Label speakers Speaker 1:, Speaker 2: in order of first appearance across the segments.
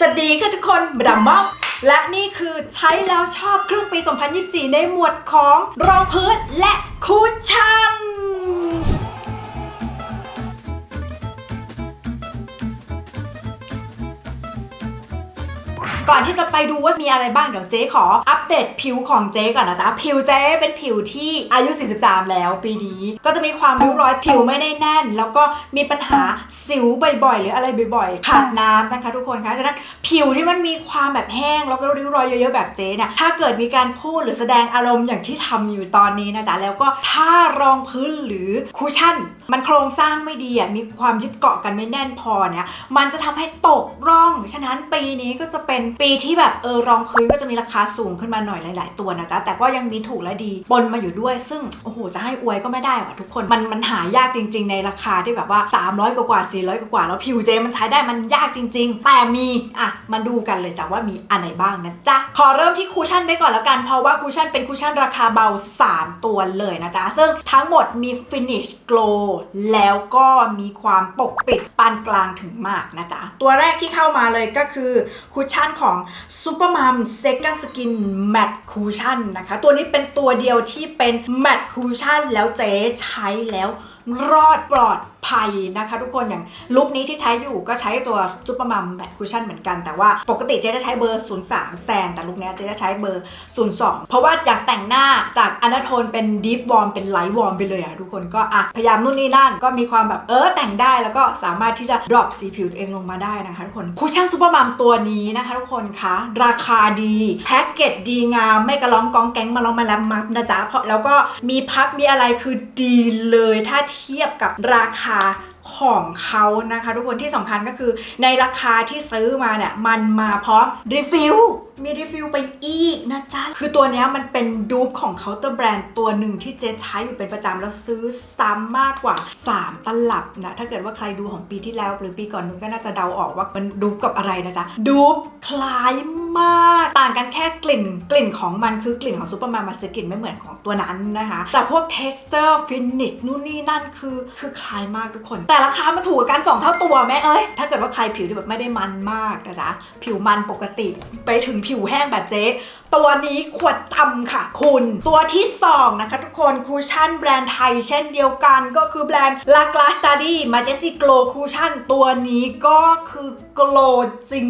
Speaker 1: สวัสดีค่ะทุกคนบดัมบ้องและนี่คือใช้แล้วชอบครึ่งปี 2024 ในหมวดของรองพื้นและคุชชั่น ก่อนที่จะไปดูว่ามีอะไรบ้างเดี๋ยวเจ๊ขออัปเดตผิวของเจ๊ก่อนนะจ๊ะผิวเจ๊เป็นผิวที่อายุ 43 แล้วปีนี้ก็จะมีความริ้วรอยผิวไม่ได้แน่น แล้วก็มีปัญหาสิวบ่อยๆ หรืออะไรบ่อยๆ ขาดน้ำนะคะทุกคนคะฉะนั้นผิวที่มันมีความแบบแห้งแล้วก็ริ้วรอยเยอะๆแบบเจ๊เนี่ยถ้าเกิดมีการพูดหรือแสดงอารมณ์อย่างที่ทำอยู่ตอนนี้นะจ๊ะแล้วก็ถ้ารองพื้นหรือคุชชั่น มันโครงสร้างไม่ดีอะมีความยึดเกาะกันไม่แน่นพอเนี่ยมันจะทำให้ตกร่อง ฉะนั้นปีนี้ก็จะเป็นปีที่แบบเออรองพื้นก็จะมีราคาสูงขึ้นมาหน่อยหลาย ๆ ตัวนะจ๊ะแต่ก็ยังมีถูกและดีปนมาอยู่ด้วย ซึ่งโอ้โหจะให้อวยก็ไม่ได้ว่ะทุกคนมันมันหายากจริง ๆ ในราคาที่แบบว่า 300 กว่ากว่า 400 กว่ากว่าแล้วผิวเจมันใช้ได้มันยากจริง ๆ แต่มีอะมาดูกันเลยจ้ะว่ามีอันไหนบ้างนะจ๊ะขอเริ่มที่คูชั่นไปก่อนแล้วกันเพราะว่าคูชั่นเป็นคูชั่นราคาเบา 3 ตัวเลยนะจ๊ะซึ่งทั้งหมดมี finish glow แล้วก็มีความปกปิดปานกลางถึงมากนะจ๊ะ ตัวแรกที่เข้ามาเลยก็คือคุชั่นของ Supermom Second Skin Matte Cushion นะคะ ตัวนี้เป็นตัวเดียวที่เป็น Matte Cushion แล้วเจ๊ใช้แล้วรอดปลอดภัยนะคะ ทุกคนอย่างลุคนี้ที่ใช้อยู่ก็ใช้ตัวซุปเปอร์มัมแมทคุชชั่นเหมือนกันแต่ว่าปกติเจ๊จะใช้เบอร์ 03 แซน แต่ลุคนี้เจ๊จะใช้เบอร์ 02 เพราะว่าอยากแต่งหน้าจากอนาโทนเป็นดีฟวอร์มเป็นไลท์วอร์มไปเลยอะทุกคนก็อะพยายามนู่นนี่นั่นก็มีความแบบเออแต่งได้แล้วก็สามารถที่จะ drop สีผิวตัวเองลงมาได้นะคะทุกคนคุชชั่นซุปเปอร์มัมตัวนี้นะคะทุกคนคะราคาดีแพ็กเกจดีงามไม่กระล้องกองแก๊งมาลองมาแลมมักนะจ๊ะเพราะแล้วก็มีพับมีอะไรคือดีเลยถ้าเทียบกับราคาของเขานะคะ ทุกคนที่สำคัญก็คือในราคาที่ซื้อมาเนี่ยมันมาพร้อมรีฟิล มีรีฟิลไปอีกนะจ๊ะ คือตัวนี้มันเป็นดูปของเคาน์เตอร์แบรนด์ตัวหนึ่งที่เจ๊ใช้อยู่เป็นประจำแล้วซื้อซ้ำมากกว่า 3 ตลับนะ ถ้าเกิดว่าใครดูของปีที่แล้วหรือปีก่อนนู้นก็น่าจะเดาออกว่ามันดูปกับอะไรนะจ๊ะ ดูปคล้ายมาก ต่างกันแค่กลิ่น กลิ่นของมันคือกลิ่นของซูเปอร์มนมันจะกลิ่นไม่เหมือนของตัวนั้นนะคะ แต่พวก texture finish นู่นนี่นั่นคือคือคล้ายมากทุกคน แต่ราคามันถูกกันสองเท่าตัวแม่เอ้ยถ้าเกิดว่าใครผิวที่แบบไม่ได้มันมากนะจ๊ะผิวมันปกติไปถึงผิวแห้งแบบเจ๊ตัวนี้ขวดตำค่ะคุณ ตัวที่ 2 นะคะทุกคนคูชั่นแบรนด์ไทยเช่นเดียวกันก็คือแบรนด์ La Glace Study Majestic Glow Cushion ตัวนี้ก็คือโกลจริง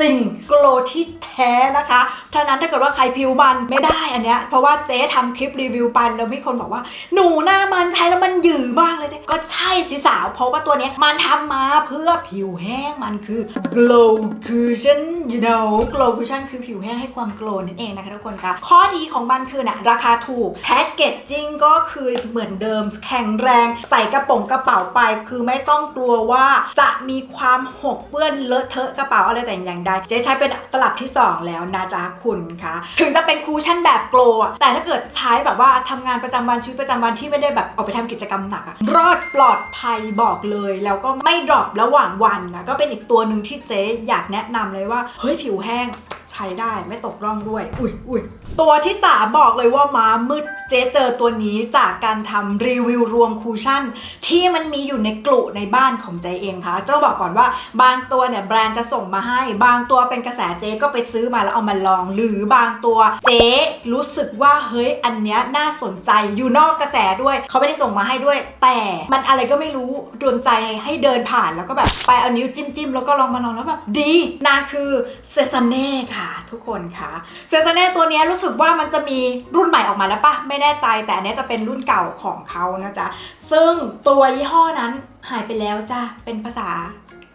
Speaker 1: จริงโกลที่แท้นะคะฉะนั้นถ้าเกิดว่าใครผิวมันไม่ได้อันเนี้ยเพราะว่าเจ๊ทำคลิปรีวิวไปแล้วมีคนบอกว่า หนูหน้ามันใช้แล้วมันหยือมากเลยเจ๊ก็ใช่สิสาว เพราะว่าตัวเนี้ยมันทำมาเพื่อผิวแห้งมันคือ glow cushion you know glow cushion คือผิวแห้งให้ความ glow นั่นเองนะคะทุกคนคะข้อดีของมันคือนะราคาถูกแพ็กเกจจิ้งก็คือเหมือนเดิมแข็งแรงใส่กระป๋องกระเป๋าไป คือไม่ต้องกลัวว่าจะมีความหกเปื้อนเลอะเทอะกระเป๋าอะไรแต่อย่างใดเจ๊ใช้เป็นตลับที่ 2 แล้วนะจ๊ะคุณคะถึงจะเป็นคูชั่นแบบโกลอะแต่ถ้าเกิดใช้แบบว่าทำงานประจำวันชีวิตประจำวันที่ไม่ได้แบบออกไปทำกิจกรรมหนักอะรอดปลอดภัยบอกเลย แล้วก็ไม่ดรอประหว่างวันนะก็เป็นอีกตัวหนึ่งที่เจ๊อยากแนะนำเลยว่าเฮ้ยผิวแห้งใช้ได้ไม่ตกร่องด้วย อุ้ยอุ้ยตัวที่3บอกเลยว่าม้ามืด เจ๊เจอตัวนี้จากการทำรีวิวรวมคูชั่น ที่มันมีอยู่ในกลุ่ในบ้านของเจ๊เองค่ะเจ้าบอกก่อนว่าบางตัวเนี่ยแบรนด์จะส่งมาให้ บางตัวเป็นกระแสเจ๊ก็ไปซื้อมาแล้วเอามาลอง หรือบางตัวเจ๊รู้สึกว่าเฮ้ยอันเนี้ยน่าสนใจอยู่นอกกระแสด้วยเขาไม่ได้ส่งมาให้ด้วย แต่มันอะไรก็ไม่รู้โดนใจให้เดินผ่านแล้วก็แบบไปเอานิ้วจิ้มจิ้มๆแล้วก็ลองมาลองแล้วแบบดีนางคือเซซาเน่ค่ะ ทุกคนค่ะเซซาเน่ตัวเนี้ยรู้สึกว่ามันจะมีรุ่นใหม่ออกมาแล้วปะไม่แน่ใจแต่อันเนี้ยจะเป็นรุ่นเก่าของเขานะจ๊ะ ซึ่งตัวยี่ห้อนั้นหายไปแล้วจ้ะ เป็นภาษา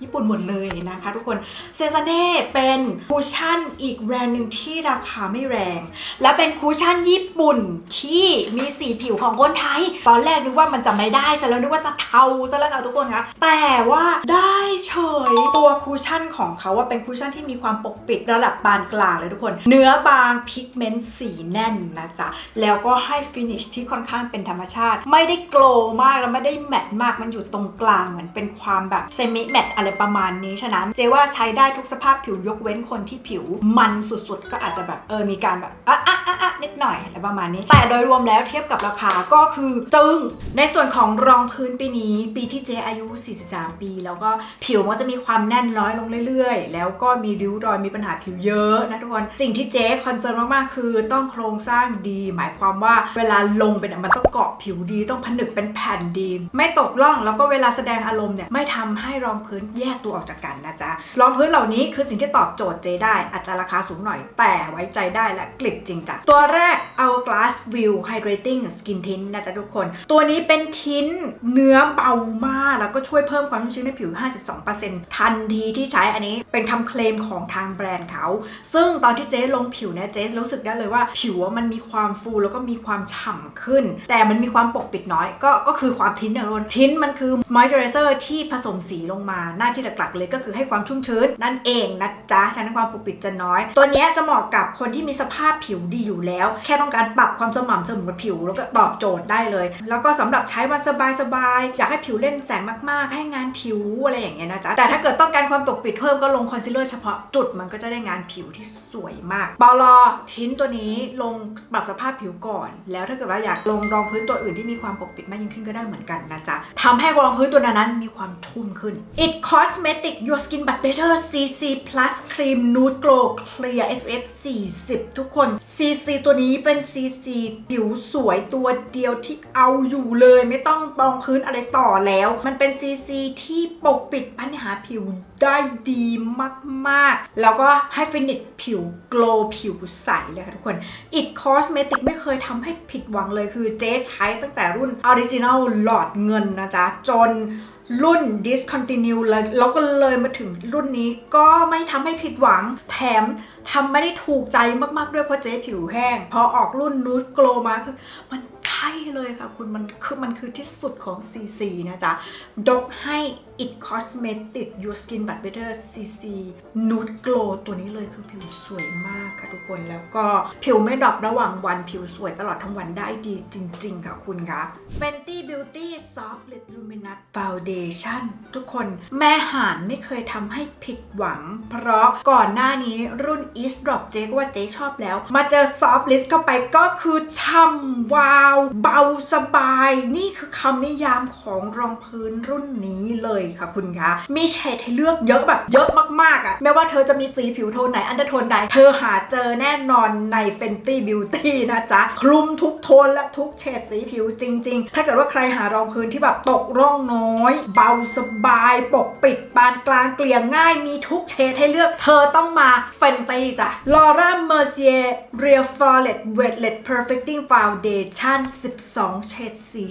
Speaker 1: ญี่ปุ่นหมดเลยนะคะทุกคนเซซาเน่เป็นคูชั่นอีกแบรนด์หนึ่งที่ราคาไม่แรง และเป็นคูชั่นญี่ปุ่นที่มีสีผิวของคนไทย ตอนแรกนึกว่ามันจะไม่ได้ซะแล้วนึกว่าจะเทาซะแล้วค่ะทุกคนคะแต่ว่าได้เฉยตัวคูชั่นของเขาว่าเป็นคูชั่นที่มีความปกปิดระดับปานกลางเลยทุกคน เนื้อบางพิกเมนต์สีแน่นนะจ๊ะแล้วก็ให้ฟินิชที่ค่อนข้างเป็นธรรมชาติ ไม่ได้โกล์มากแล้วไม่ได้แมตต์มากมันอยู่ตรงกลางเหมือนเป็นความแบบเซมิแมตต์อะไรประมาณนี้ฉะนั้นเจว่าใช้ได้ทุกสภาพผิวยกเว้นคนที่ผิวมันสุดๆ ก็อาจจะแบบเออมีการแบบอะอะอะอะ นิดหน่อยอะไรประมาณนี้ แต่โดยรวมแล้วเทียบกับราคาก็คือจึงในส่วนของรองพื้นปีนี้ ปีที่เจอายุ 43 ปี แล้วก็ผิวมันจะมีความแน่นน้อยลงเรื่อยๆ แล้วก็มีริ้วรอยมีปัญหาผิวเยอะนะทุกคน สิ่งที่เจ๊คอนเซิร์นมากๆคือต้องโครงสร้างดี หมายความว่าเวลาลงไปเนี่ยมันต้องเกาะผิวดี ต้องผนึกเป็นแผ่นดี ไม่ตกล่องแล้วก็เวลาแสดงอารมณ์เนี่ยไม่ทำให้รองพื้นแยกตัวออกจากกันนะจ๊ะรองพื้นเหล่านี้คือสิ่งที่ตอบโจทย์เจ๊ได้อาจจะราคาสูงหน่อยแต่ไว้ใจได้และกลิบจริงจ้ะตัวแรก Hourglass View Hydrating Skin Tint นะจ๊ะทุกคน ตัวนี้เป็นทินเนื้อเบามาก แล้วก็ช่วยเพิ่มความชุ่มชื้นในผิว 52%ทันทีที่ใช้อันนี้เป็นคำเคลมของทางแบรนด์เขา ซึ่งตอนที่เจ๊ลงผิวเนี่ยเจ๊รู้สึกได้เลยว่าผิวมันมีความฟูแล้วก็มีความฉ่ำขึ้น แต่มันมีความปกปิดน้อยก็ก็คือความทินเนี่ยทุกคนทินมันคือมอยเจอไรเซอร์ที่ผสมสีลงมาหน้าที่หลักๆเลยก็คือให้ความชุ่มชื้นนั่นเองนะจ๊ะฉะนั้นความปกปิดจะน้อย ตัวเนี้ยจะเหมาะกับคนที่มีสภาพผิวดีอยู่แล้วแค่ต้องการปรับความสม่ำเสมอผิว แล้วก็ตอบโจทย์ได้เลย แล้วก็สำหรับใช้วันสบายๆอยากให้ผิวเล่นแสงมากๆ ให้งานผิวอะไรอย่างเงี้ยนะจ๊ะแต่ถ้าเกิดต้องการความปกปิดเพิ่มก็ลงคอนซีลเลอร์เฉพาะจุดมันก็จะได้งานผิวที่สวยมากบอลอทิ้นตัวนี้ลงปรับสภาพผิวก่อน แล้วถ้าเกิดว่าอยากลงรองพื้นตัวอื่นที่มีความปกปิดมากยิ่งขึ้นก็ได้เหมือนกันนะจ๊ะทำให้รองพื้นตัวนั้นมีความทุ่มขึ้น It Cosmetic Your Skin But Better CC Plus Cream Nude Glow Clear SPF 40 ทุกคน CC ตัวนี้เป็น CC ผิวสวยตัวเดียวที่เอาอยู่เลย ไม่ต้องรองพื้นอะไรต่อแล้ว มันเป็น CC ที่ปกปิดปัญหาผิวได้ดีมากๆ แล้วก็ให้ฟินิชผิวโกลผิวใสเลยค่ะทุกคน It Cosmetic ไม่เคยทำให้ผิดหวังเลยคือเจ๊ใช้ตั้งแต่รุ่น Original หลอดเงินนะจ๊ะ จน รุ่น discontinue เลยแล้วก็เลยมาถึงรุ่นนี้ก็ไม่ทำให้ผิดหวัง แถมทำไม่ได้ถูกใจมากๆด้วยเพราะเจ๊ผิวแห้ง พอออกรุ่นนูดโกลมาคือมันใช่เลยค่ะคุณมันคือมันคือที่สุดของ CC นะจ๊ะดกให้ It Cosmetic Your Skin But Better CC Nude Glow ตัวนี้เลยคือผิวสวยมากค่ะทุกคนแล้วก็ผิวไม่ดรอประหว่างวันผิวสวยตลอดทั้งวันได้ดีจริง ๆ ค่ะคุณคะ Fenty Beauty Soft Lit Luminous Foundation ทุกคนแม่หานไม่เคยทำให้ผิดหวัง เพราะก่อนหน้านี้รุ่น East Drop เจ๊ก็ว่าเจ๊ชอบแล้ว มาเจอ Soft List เข้าไปก็คือช่ำวาว เบาสบาย นี่คือคำนิยามของรองพื้นรุ่นนี้เลยค่ะคุณคะ มีเฉดให้เลือกเยอะแบบเยอะมากๆอะ่ะไม่ว่าเธอจะมีสีผิวโทนไหนอันเดอร์โทนใด เธอหาเจอแน่นอนใน Fenty Beauty นะจ๊ะ คลุมทุกโทนและทุกเฉดสีผิวจริง ๆ ถ้าเกิดว่าใครหารองพื้นที่แบบตกร่องน้อย เบาสบาย ปกปิดปานกลางเกลี่ยง่ายมีทุกเฉดให้เลือกเธอต้องมา Fenty จ้ะ Laura Mercier Real Flawless Wetlet Perfecting Foundation 12 เฉดสี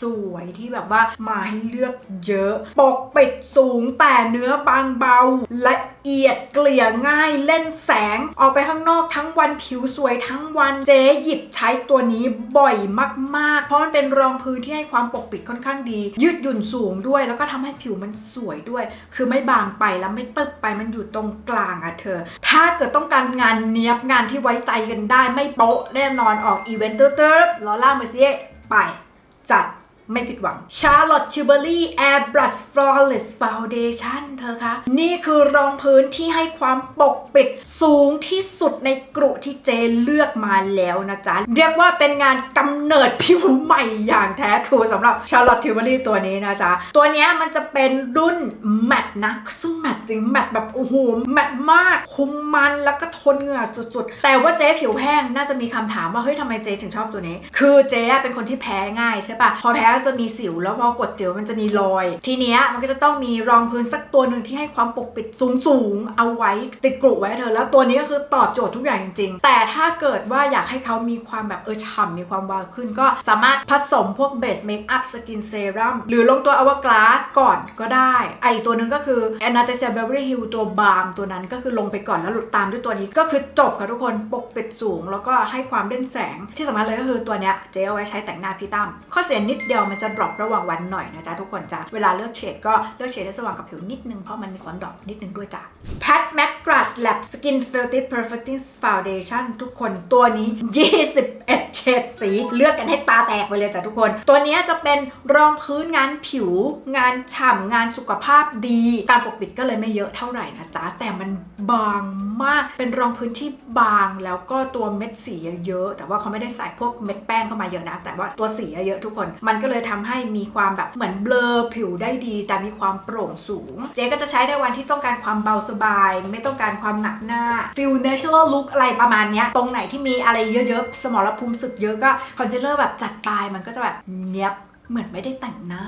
Speaker 1: สวยๆที่แบบว่ามาให้เลือกเยอะปกปิดสูงแต่เนื้อบางเบา ละเอียดเกลี่ยง่ายเล่นแสง ออกไปข้างนอกทั้งวันผิวสวยทั้งวันเจ๊หยิบใช้ตัวนี้บ่อยมากๆ เพราะมันเป็นรองพื้นที่ให้ความปกปิดค่อนข้างดี ยืดหยุ่นสูงด้วย แล้วก็ทำให้ผิวมันสวยด้วย คือไม่บางไปแล้วไม่ตึบไปมันอยู่ตรงกลางอะเธอ ถ้าเกิดต้องการงานเนี้ยบงานที่ไว้ใจกันได้ไม่โป๊ะแน่นอนออกอีเวนต์เติร์ดลอล่าเมเซียไปจัด ไม่ผิดหวัง Charlotte Tilbury Airbrush Flawless Foundation เธอคะ นี่คือรองพื้นที่ให้ความปกปิดสูงที่สุดในกรุที่เจเลือกมาแล้วนะจ๊ะ เรียกว่าเป็นงานกำเนิดผิวใหม่อย่างแท้ทรูสำหรับ Charlotte Tilbury ตัวนี้นะจ๊ะ ตัวนี้มันจะเป็นรุ่นแมตนะ ซึ่งแมตจริงแมตแบบโอ้โหแมตมากคุมมันแล้วก็ทนเหงื่อสุดๆ แต่ว่าเจ๊ผิวแห้งน่าจะมีคำถามว่าเฮ้ยทำไมเจ๊ถึงชอบตัวนี้ คือเจ๊เป็นคนที่แพ้ง่ายใช่ปะพอแพ้จะมีสิวแล้วพอกดเจลมันจะมีรอย ทีเนี้ยมันก็จะต้องมีรองพื้นสักตัวหนึ่งที่ให้ความปกปิดสูงๆเอาไว้ติดกรุไว้เธอ แล้วตัวนี้ก็คือตอบโจทย์ทุกอย่างจริงๆแต่ถ้าเกิดว่าอยากให้เขามีความแบบเออฉ่ำมีความวาวขึ้น ก็สามารถผสมพวกเบสเมคอัพสกินเซรั่มหรือลงตัวอวกาสก่อนก็ได้ไอตัวหนึงก็คือ Anastasia Beverly Hills ตัวบาล์มตัวนั้นก็คือลงไปก่อนแล้วหลุดตามด้วยตัวนี้ก็คือจบค่ะทุกคนปกปิดสูง แล้วก็ให้ความเล่นแสง ที่สำคัญเลยก็คือตัวเนี้ยเจ๊เอาไว้ใช้แต่งหน้าพี่ตั้มข้อเสียนิดเดียวมันจะ drop ระหว่างวันหน่อยนะจ๊ะทุกคนจ้ะเวลาเลือกเฉดก็เลือกเฉดให้สว่างกับผิวนิดนึงเพราะมันมีความดรอปนิดนึงด้วยจ้ะ Pat McGrath Lab Skin Filtered Perfecting Foundation ทุกคนตัวนี้ 21 เฉดสี เลือกกันให้ตาแตกไปเลยจ้ะทุกคน ตัวนี้จะเป็นรองพื้นงานผิว งานฉ่ำงานสุขภาพดี การปกปิดก็เลยไม่เยอะเท่าไหร่นะจ๊ะแต่มันบางมากเป็นรองพื้นที่บางแล้วก็ตัวเม็ดสีเยอะแต่ว่าเขาไม่ได้ใส่พวกเม็ดแป้งเข้ามาเยอะนะ แต่ว่าตัวสีเยอะทุกคน มันก็เลยทำให้มีความแบบเหมือนเบลอผิวได้ดี แต่มีความโปร่งสูง เจ๊ก็จะใช้ได้วันที่ต้องการความเบาสบาย ไม่ต้องการความหนักหน้า feel natural look อะไรประมาณนี้ตรงไหนที่มีอะไรเยอะๆ สมรภูมิสึกเยอะก็คอนซีลเลอร์แบบจัดไปมันก็จะแบบเนี้ยบเหมือนไม่ได้แต่งหน้า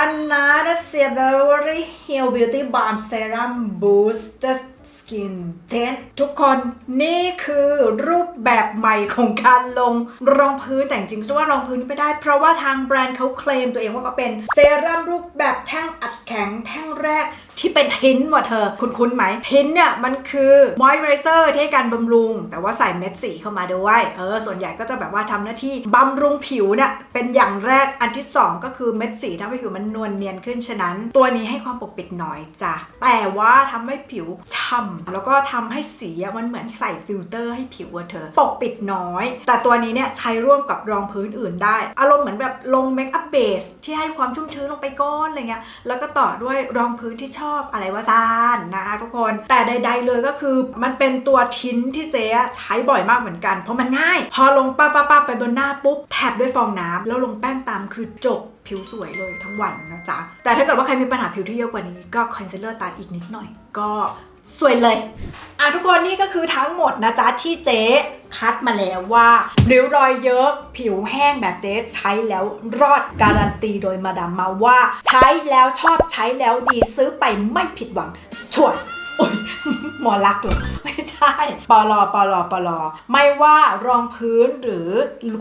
Speaker 1: Anastasia Beverly Hill Beauty Balm Serum Booster Skin Tint ทุกคนนี่คือรูปแบบใหม่ของการลงรองพื้นแต่จริงๆว่ารองพื้นไม่ได้ เพราะว่าทางแบรนด์เขาเคลมตัวเองว่าเขาเป็นเซรั่มรูปแบบแท่งอัดแข็งแท่งแรกที่เป็นทินว่ะเธอ คุณคุ้นไหมทินเนี่ยมันคือมอยส์เ r เซอร์ที่ให้การบำรุง แต่ว่าใส่เม็ดสีเข้ามาด้วยเออส่วนใหญ่ก็จะแบบว่าทำหน้าที่บำรุงผิวเนี่ยเป็นอย่างแรกอันที่ 2 ก็คือเม็ดสีทำให้ผิวมันนวลเนียนขึ้นฉะนั้น ตัวนี้ให้ความปกปิดน้อยจ้ะแต่ว่าทำให้ผิวฉ่ำแล้วก็ทำให้สีมันเหมือนใส่ฟิลเตอร์ให้ผิวเธอปกปิดน้อย แต่ตัวนี้เนี่ยใช้ร่วมกับรองพื้นอื่นได้ อารมณ์เหมือนแบบลงเมคอัพเบสที่ให้ความชุ่มชื้นลงไปก้อนอะไรเงี้ยแล้วก็ต่อด้วยรองพื้นที่ชอบอะไรวะซานนะคะทุกคน แต่ใด ๆ เลยก็คือมันเป็นตัวทิ้นที่เจ๊ใช้บ่อยมากเหมือนกัน เพราะมันง่าย พอลงป้าป้าป้าไปบนหน้าปุ๊บแถบด้วยฟองน้ำแล้วลงแป้งตามคือจบผิวสวยเลยทั้งวันนะจ๊ะ แต่ถ้าเกิดว่าใครมีปัญหาผิวที่เยอะกว่านี้ก็คอนซีลเลอร์ตาอีกนิดหน่อย ก็ สวยเลยอะทุกคนนี่ก็คือทั้งหมดนะจ๊ะที่เจ๊คัดมาแล้วว่าริ้วรอยเยอะผิวแห้งแบบเจ๊ใช้แล้วรอดการันตีโดยมาดามมาว่า ใช้แล้วชอบใช้แล้วดีซื้อไปไม่ผิดหวังชัวร์ หมอรักเหรอไม่ใช่ปลอปลอปลอไม่ว่ารองพื้นหรือ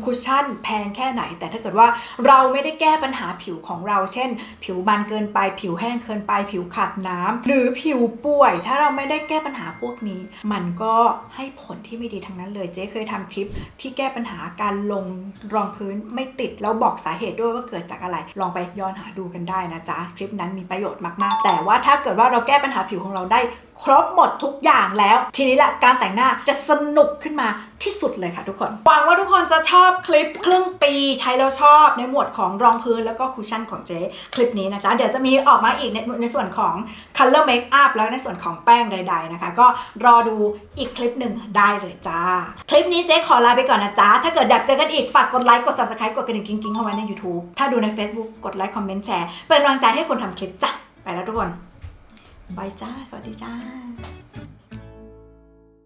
Speaker 1: คุชชั่นแพงแค่ไหน แต่ถ้าเกิดว่าเราไม่ได้แก้ปัญหาผิวของเรา เช่น ผิวมันเกินไป ผิวแห้งเกินไป ผิวขาดน้ำหรือผิวป่วย ถ้าเราไม่ได้แก้ปัญหาพวกนี้ มันก็ให้ผลที่ไม่ดีทั้งนั้นเลยเจ๊เคยทำคลิปที่แก้ปัญหาการลงรองพื้นไม่ติดแล้วบอกสาเหตุด้วยว่าเกิดจากอะไร ลองไปย้อนหาดูกันได้นะจ๊ะคลิปนั้นมีประโยชน์มากๆ แต่ว่าถ้าเกิดว่าเราแก้ปัญหาผิวของเราได้ ครบหมดทุกอย่างแล้ว ทีนี้แหละการแต่งหน้าจะสนุกขึ้นมาที่สุดเลยค่ะทุกคน หวังว่าทุกคนจะชอบคลิปครึ่งปีใช้แล้วชอบในหมวดของรองพื้นแล้วก็คุชชั่นของเจ๊คลิปนี้นะจ๊ะ เดี๋ยวจะมีออกมาอีกในในส่วนของ color makeup แล้วในส่วนของแป้งใด ๆนะคะ ก็รอดูอีกคลิปหนึ่งได้เลยจ้า คลิปนี้เจ๊ขอลาไปก่อนนะจ๊ะ ถ้าเกิดอยากเจอกันอีกฝากกดไลค์กด subscribe กดกระดิ่งกิ๊งๆเข้าไว้ใน YouTube ถ้าดูใน Facebook กดไลค์คอมเมนต์แชร์เป็นกำลังใจให้คนทำคลิปจ้ะไปแล้วทุกคน บายจ้า สวัสดีจ้า